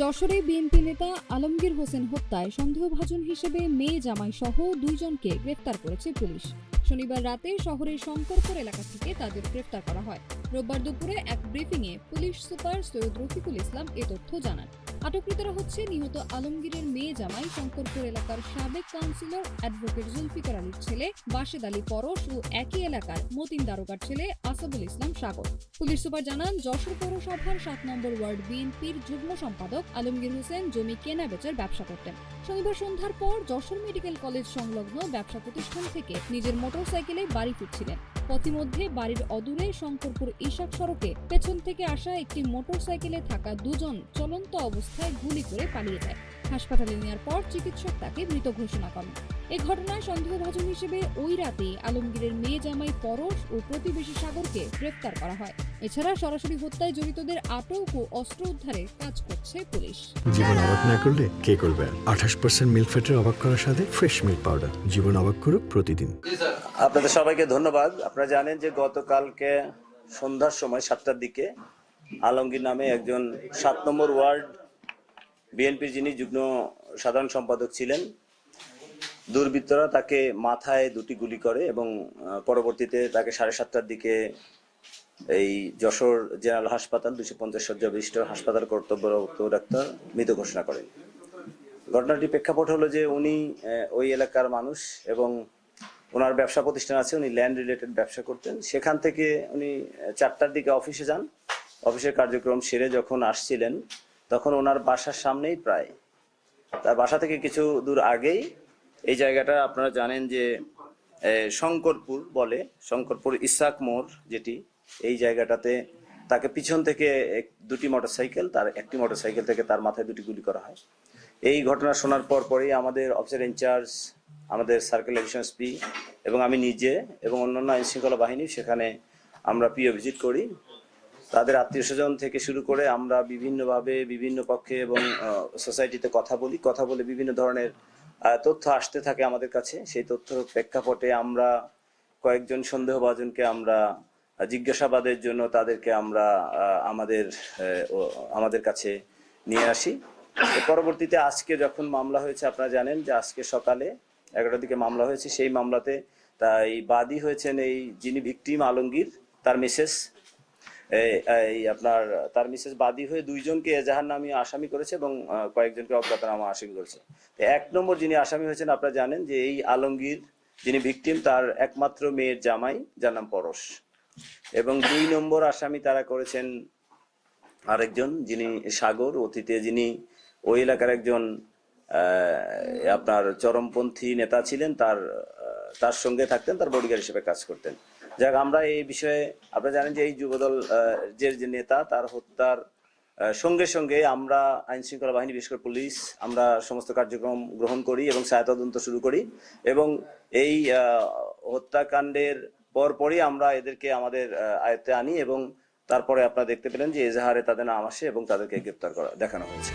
যশোরে বিএনপি নেতা আলমগীর হোসেন হত্যায় সন্দেহভাজন হিসেবে মেয়ে জামাই সহ দুইজনকে গ্রেপ্তার করেছে পুলিশ। শনিবার রাতে শহরের শঙ্করপুর এলাকা থেকে তাদের গ্রেপ্তার করা হয়। রোববার দুপুরে এক ব্রিফিংয়ে পুলিশ সুপার সৈয়দ রফিকুল ইসলাম এ তথ্য জানান। আটককৃতরা হচ্ছে নিহত আলমগীরের মেয়ে জামাই, শঙ্করপুর এলাকার সাবেক কাউন্সিলর অ্যাডভোকেট জুলফিকার আলীর ছেলে বাশেদ আলী পরশ ও একই এলাকার মতিন দারোগার ছেলে আসাদুল ইসলাম সাগর। পুলিশ সুপার জানান, যশোর পৌরসভার সাত নম্বর ওয়ার্ড বিএনপির যুগ্ম সম্পাদক আলমগীর হোসেন জমি কেনা বেচার ব্যবসা করতেন। শনিবার সন্ধ্যার পর যশোর মেডিকেল কলেজ সংলগ্ন ব্যবসা প্রতিষ্ঠান থেকে নিজের মোটরসাইকেলে বাড়ি ফিরছিলেন। পথিমধ্যে বাড়ির অদূরে শঙ্করপুর ইশাক সড়কে পেছন থেকে আসা একটি মোটরসাইকেলে থাকা দুজন চলন্ত অবস্থায় গুলি করে পালিয়ে যায়। হাসপাতালে নেওয়ার পর চিকিৎসক তাকে মৃত ঘোষণা করেন। এ ঘটনায় সন্দেহভাজন হিসেবে ওই রাতে আলমগীরের মেয়ে জামাই পরশ ও প্রতিবেশী সাগরকে গ্রেফতার করা হয়। এছাড়া সরাসরি হত্যায় জড়িতদের আটক ও অস্ত্র উদ্ধারে কাজ করছে পুলিশ। জীবন অবাক না করলে কে করবে আঠাশ পার্সেন্ট মিল্ক ফ্যাটের অবাক করার সাথে ফ্রেশ মিল্ক পাউডার জীবন অবাক করুক প্রতিদিন। আপনাদের সবাইকে ধন্যবাদ। আপনারা জানেন যে গতকালকে সন্ধ্যার সময় সাতটার দিকে আলমগীর নামে একজন সাত নম্বর ওয়ার্ড বিএনপির যিনি যুগ্ম সাধারণ সম্পাদক ছিলেন, দুর্বৃত্তরা তাকে মাথায় দুটি গুলি করে এবং পরবর্তীতে তাকে সাড়ে সাতটার দিকে এই যশোর জেনারেল হাসপাতাল, দুশো পঞ্চাশ শয্যা বিশিষ্ট হাসপাতাল কর্তব্যরত ডাক্তার মৃত ঘোষণা করেন। ঘটনাটি প্রেক্ষাপট হলো যে উনি ওই এলাকার মানুষ এবং ওনার ব্যবসা প্রতিষ্ঠান আছে, উনি ল্যান্ড রিলেটেড ব্যবসা করতেন। সেখান থেকে উনি চারটার দিকে অফিসে যান। অফিসের কার্যক্রম সেরে যখন আসছিলেন তখন ওনার বাসার সামনেই প্রায়। তার বাসা থেকে কিছু দূর আগেই এই জায়গাটা আপনারা জানেন যে শঙ্করপুর বলে, শঙ্করপুর ইসাক মোড় যেটি, এই জায়গাটাতে তাকে পিছন থেকে এক- দুটি মোটরসাইকেল, তার একটি মোটরসাইকেল থেকে তার মাথায় দুটি গুলি করা হয়। এই ঘটনা শোনার পর পরেই আমাদের অফিসার ইনচার্জ আমাদের সার্কেল এডিশন এসপি এবং আমি নিজে এবং অন্যান্য আইন শৃঙ্খলা বাহিনী সেখানে আমরা প্রিয় ভিজিট করি। তাদের আত্মীয় স্বজন থেকে শুরু করে আমরা বিভিন্নভাবে বিভিন্ন পক্ষে এবং সোসাইটিতে কথা বলি। কথা বলে বিভিন্ন ধরনের তথ্য আসতে থাকে আমাদের কাছে। সেই তথ্যর প্রেক্ষাপটে আমরা কয়েকজন সন্দেহভাজনকে আমরা জিজ্ঞাসাবাদের জন্য তাদেরকে আমরা আমাদের আমাদের কাছে নিয়ে আসি। পরবর্তীতে আজকে যখন মামলা হয়েছে, আপনারা জানেন যে আজকে সকালে এগারোটার দিকে মামলা হয়েছে। সেই মামলাতে তাই বাদী হয়েছেন এই যিনি ভিকটিম আলমগীর, তার মিসেস এই- আপনার, তার মিসেস বাদী হয়ে দুইজনকে এজাহার নামে আসামি করেছে এবং কয়েকজনকে অজ্ঞাতনামা আসামি করেছে। এক নম্বর যিনি আসামি হয়েছেন, আপনারা জানেন যে এই আলমগীর যিনি ভিকটিম তার একমাত্র মেয়ের জামাই, যার নাম পরশ। এবং দুই নম্বর আসামি তারা করেছেন আরেকজন যিনি সাগর, অতীতে যিনি ওই এলাকার একজন আপনার চরমপন্থী নেতা ছিলেন, তার তার সঙ্গে থাকতেন, তার বডিগার হিসেবে কাজ করতেন। যাক, আমরা এই বিষয়ে, আপনারা জানেন যে এই যুবদল যে নেতা, তার হত্যার সঙ্গে সঙ্গে আমরা আইন শৃঙ্খলা বাহিনী, বিশেষ করে পুলিশ, আমরা সমস্ত কার্যক্রম গ্রহণ করি এবং সহায়তা তদন্ত শুরু করি এবং এই হত্যাকাণ্ডের পরপরই আমরা এদেরকে আমাদের আয়ত্তে আনি এবং তারপরে আপনারা দেখতে পেলেন যে এজাহারে তাদের নাম আসে এবং তাদেরকে গ্রেপ্তার করা, দেখানো হয়েছে।